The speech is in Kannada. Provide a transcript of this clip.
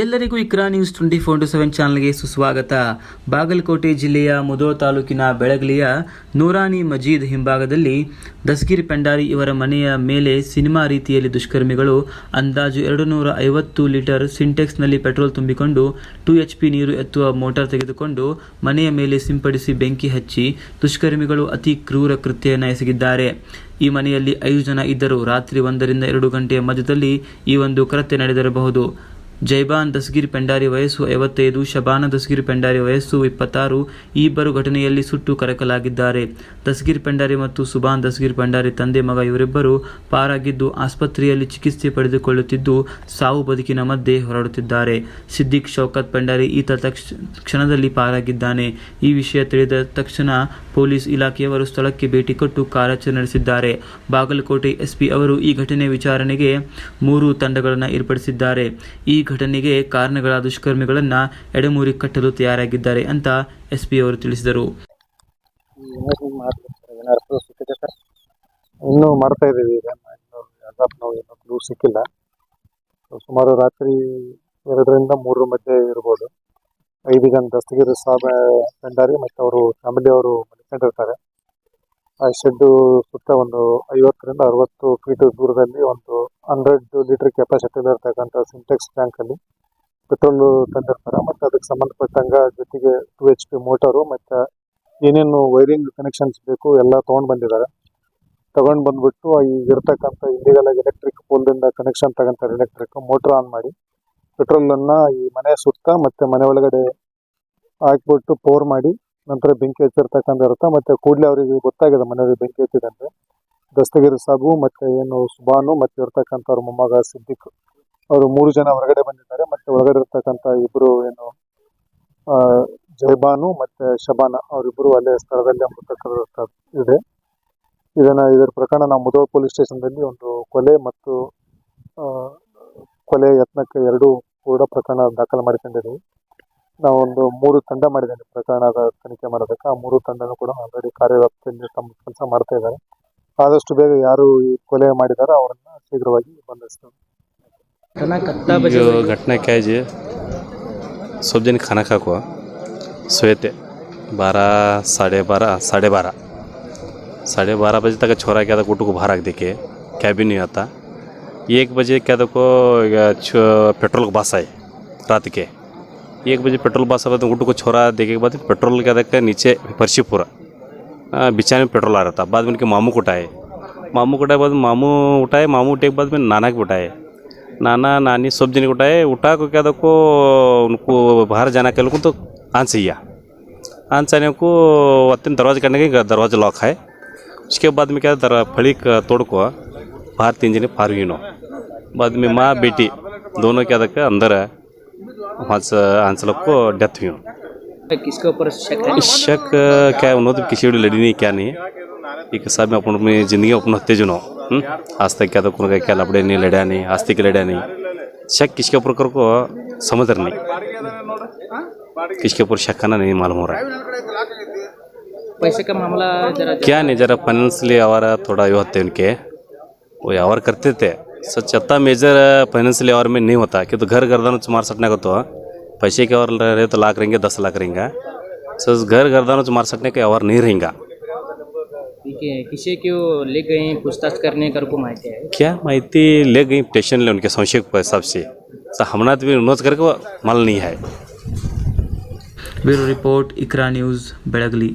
ಎಲ್ಲರಿಗೂ Iqra news twenty four to seven ಚಾನಲ್ಗೆ ಸುಸ್ವಾಗತ. ಬಾಗಲಕೋಟೆ ಜಿಲ್ಲೆಯ ಮುದೋಳ ತಾಲೂಕಿನ ಬೆಳಗಲಿಯ ನೂರಾನಿ ಮಜೀದ್ ಹಿಂಭಾಗದಲ್ಲಿ ದಸ್ಗಿರ್ ಪೆಂಡಾರಿ ಇವರ ಮನೆಯ ಮೇಲೆ ಸಿನಿಮಾ ರೀತಿಯಲ್ಲಿ ದುಷ್ಕರ್ಮಿಗಳು ಅಂದಾಜು ಎರಡು ನೂರ ಐವತ್ತು ಲೀಟರ್ ಸಿಂಟೆಕ್ಸ್ನಲ್ಲಿ ಪೆಟ್ರೋಲ್ ತುಂಬಿಕೊಂಡು ಟು ಎಚ್ ಪಿ ನೀರು ಎತ್ತುವ ಮೋಟಾರ್ ತೆಗೆದುಕೊಂಡು ಮನೆಯ ಮೇಲೆ ಸಿಂಪಡಿಸಿ ಬೆಂಕಿ ಹಚ್ಚಿ ದುಷ್ಕರ್ಮಿಗಳು ಅತಿ ಕ್ರೂರ ಕೃತ್ಯವನ್ನು ಎಸಗಿದ್ದಾರೆ ಈ ಮನೆಯಲ್ಲಿ ಐದು ಜನ ಇದ್ದರು. ರಾತ್ರಿ ಒಂದರಿಂದ ಎರಡು ಗಂಟೆಯ ಮಧ್ಯದಲ್ಲಿ ಈ ಒಂದು ಕೃತ್ಯ ನಡೆದಿರಬಹುದು. ಜೈಬಾನ್ ದಸ್ಗಿರ್ ಪೆಂಡಾರಿ ವಯಸ್ಸು ಐವತ್ತೈದು, ಶಬಾನ ದಸ್ಗಿರ್ ಪೆಂಡಾರಿ ವಯಸ್ಸು ಇಪ್ಪತ್ತಾರು, ಈ ಇಬ್ಬರು ಘಟನೆಯಲ್ಲಿ ಸುಟ್ಟು ಕರಕಲಾಗಿದ್ದಾರೆ. ದಸ್ಗಿರ್ ಪೆಂಡಾರಿ ಮತ್ತು ಸುಬಾನ್ ದಸ್ಗಿರ್ ಪೆಂಡಾರಿ ತಂದೆ ಮಗ ಇವರಿಬ್ಬರು ಪಾರಾಗಿದ್ದು ಆಸ್ಪತ್ರೆಯಲ್ಲಿ ಚಿಕಿತ್ಸೆ ಪಡೆದುಕೊಳ್ಳುತ್ತಿದ್ದು ಸಾವು ಬದುಕಿನ ಮಧ್ಯೆ ಹೊರಡುತ್ತಿದ್ದಾರೆ. ಸಿದ್ದಿಕ್ ಶೌಕತ್ ಪೆಂಡಾರಿ ಈತ ತಕ್ಷ, ಕ್ಷಣದಲ್ಲಿ ಪಾರಾಗಿದ್ದಾನೆ. ಈ ವಿಷಯ ತಿಳಿದ ತಕ್ಷಣ ಪೊಲೀಸ್ ಇಲಾಖೆಯವರು ಸ್ಥಳಕ್ಕೆ ಭೇಟಿ ಕೊಟ್ಟು ಕಾರ್ಯಾಚರಣೆ ನಡೆಸಿದ್ದಾರೆ. ಬಾಗಲಕೋಟೆ ಎಸ್ಪಿ ಅವರು ಈ ಘಟನೆ ವಿಚಾರಣೆಗೆ ಮೂರು ತಂಡಗಳನ್ನು ಏರ್ಪಡಿಸಿದ್ದಾರೆ. ಈ ಘಟನೆಗೆ ಕಾರಣಗಳ ದುಷ್ಕರ್ಮಿಗಳನ್ನು ಎಡೆಮೂರಿ ಕಟ್ಟಲು ತಯಾರಾಗಿದ್ದಾರೆ ಅಂತ ಎಸ್ಪಿ ಅವರು ತಿಳಿಸಿದರು. ಇನ್ನೂ ಮಾಡ್ತಾ ಇದ್ದೀವಿ ನಾವು ಸಿಕ್ಕಿಲ್ಲ. ಸುಮಾರು ರಾತ್ರಿ ಎರಡರಿಂದ ಮೂರರ ಮಧ್ಯೆ ಇರ್ಬೋದು. ಐದು ಜನ ದಸ್ತಗಿರಿ ಸಾಬ್ ಭಂಡಾರಿ ಮತ್ತು ಅವರು ಫ್ಯಾಮಿಲಿ ಅವರು ಮಲ್ಕೊಂಡಿರ್ತಾರೆ. ಆ ಶೆಡ್ಡು ಸುತ್ತ ಒಂದು ಐವತ್ತರಿಂದ ಅರವತ್ತು ಫೀಟ್ ದೂರದಲ್ಲಿ ಒಂದು ಹಂಡ್ರೆಡ್ ಲೀಟರ್ ಕೆಪಾಸಿಟಿ ಇರತಕ್ಕಂಥ ಸಿಂಟೆಕ್ಸ್ ಟ್ಯಾಂಕ್ ಅಲ್ಲಿ ಪೆಟ್ರೋಲ್ ತಂದಿರ್ತಾರೆ. ಮತ್ತೆ ಅದಕ್ಕೆ ಸಂಬಂಧಪಟ್ಟಂಗ ಜೊತೆಗೆ ಟು ಎಚ್ ಪಿ ಮೋಟರು ಮತ್ತೆ ಏನೇನು ವೈರಿಂಗ್ ಕನೆಕ್ಷನ್ಸ್ ಬೇಕು ಎಲ್ಲ ತಗೊಂಡ್ ಬಂದಿದ್ದಾರೆ. ತಗೊಂಡ್ ಬಂದ್ಬಿಟ್ಟು ಈಗ ಇರತಕ್ಕಂತ ಇಲ್ಲಿಗಲ್ ಎಲೆಕ್ಟ್ರಿಕ್ ಪೋಲ್ದಿಂದ ಕನೆಕ್ಷನ್ ತಗೊಂತಾರೆ. ಎಲೆಕ್ಟ್ರಿಕ್ ಮೋಟರ್ ಆನ್ ಮಾಡಿ ಪೆಟ್ರೋಲನ್ನು ಈ ಮನೆ ಸುತ್ತ ಮತ್ತೆ ಮನೆ ಒಳಗಡೆ ಹಾಕ್ಬಿಟ್ಟು ಪೋರ್ ಮಾಡಿ ನಂತರ ಬೆಂಕಿ ಹಚ್ಚಿರ್ತಕ್ಕಂಥ ಇರುತ್ತೆ. ಮತ್ತು ಕೂಡಲೇ ಅವರಿಗೆ ಗೊತ್ತಾಗಿದೆ, ಮನೆಯವರಿಗೆ ಬೆಂಕಿ ಹಚ್ಚಿದೆ ಅಂತ ದಸ್ತಗಿರಿ ಸಾಬು ಮತ್ತು ಏನು ಸುಬಾನು ಮತ್ತು ಇರ್ತಕ್ಕಂಥ ಅವ್ರ ಮೊಮ್ಮಗ ಸಿದ್ದಿಕ್. ಅವರು ಮೂರು ಜನ ಹೊರಗಡೆ ಬಂದಿದ್ದಾರೆ. ಮತ್ತು ಒಳಗಡೆ ಇರ್ತಕ್ಕಂಥ ಇಬ್ಬರು ಏನು ಜೈಬಾನು ಮತ್ತು ಶಬಾನ. ಅವರಿಬ್ಬರು ಅಲ್ಲೇ ಸ್ಥಳದಲ್ಲೇ ಅಂಬತಕ್ಕಂಥ ಇದೆ. ಇದನ್ನ ಇದರ ಪ್ರಕರಣ ನಾವು ಮುದೋ ಪೊಲೀಸ್ ಸ್ಟೇಷನ್ದಲ್ಲಿ ಒಂದು ಕೊಲೆ ಮತ್ತು ಕೊಲೆ ಯತ್ನಕ್ಕೆ ಎರಡು ಕೂಡ ಪ್ರಕರಣ ದಾಖಲು ಮಾಡಿಕೊಂಡಿದ್ದೀವಿ. ನಾವು ಒಂದು ಮೂರು ತಂಡ ಮಾಡಿದ್ದೇವೆ ಪ್ರಕರಣದ ತನಿಖೆ ಮಾಡೋದಕ್ಕೆ ಆ ಮೂರು ತಂಡನೂ ಕೂಡ ಆಲ್ರೆಡಿ ಕಾರ್ಯವ್ಯಾಪ್ತಿಯಲ್ಲಿ ತಮ್ಮ ಕೆಲಸ ಮಾಡ್ತಾ ಇದ್ದಾರೆ ಆದಷ್ಟು ಬೇಗ ಯಾರು ಈ ಕೊಲೆ ಮಾಡಿದಾರೋ ಅವರನ್ನ ಶೀಘ್ರವಾಗಿ ಬಂಧಿಸ್ತೇವೆ जो घटना क्या है जी सब जन खाना खा को सोए थे बारह साढ़े बारह साढ़े बारह साढ़े बारह बजे तक छोरा क्या था गुटू को बाहर रख देके कैबिन नहीं आता एक बजे क्या था को या छ- पेट्रोल का बस आए रात के एक बजे पेट्रोल बस आया तो गुटू को छोरा देखे के बाद पेट्रोल कि नीचे फर्शी पूरा। आ, बिछाने में पेट्रोल आ रहा था। बाद में उनके मामू को उठाए। मामू को उठाए बाद मामू उठाए मामू उठे के बाद में नाना को उठाए। नाना नानी सब जन उठाए। उठा को क्या देखो उनको बाहर जाना के लोगों तो आंस हिया आंस आने को अत्यंत दरवाज़ा करने के दरवाज़ा लॉक है। उसके बाद में क्या फड़ी तोड़ को बाहर तीन जने फार हुई बाद में माँ बेटी दोनों क्या देखा अंदर है। वहाँ से आंस लोग को डेथ हुई किसके ऊपर शक है? शक क्या है? उन्होंने किसी भी लड़ी नहीं क्या नहीं? है एक साहब में अपन अपनी ज़िंदगी अपन हत्ते जुनो? आज तक क्या तो कोनो का क्या लपड़े नहीं लड़ा नहीं आज तक लड़ा नहीं। शक किसके ऊपर कर को समझ रहा नहीं। किसके ऊपर शक करना नहीं मालूम हो रहा है। पैसे का मामला जरा क्या नहीं जरा फाइनेंशियली आवार थोड़ा ये होते उनके। वो आवार करते थे। स्वच्छता मेजर फाइनेंशियल और में नहीं होता। क्योंकि घर गर्दन मार सटने को तो पैसे के और रहे तो लाख रहेंगे दस लाख रहेंगे। सो घर गर्दन मार सटने के और नहीं रहेगा। किसे क्यों ले गए पूछताछ करने कर को माहिती आहे क्या माहिती? ले गई स्टेशनला उनके संशय के हिसाब से। तो हमने तो भी नोट करके माल नहीं है। Bureau report Iqra news Bedgali.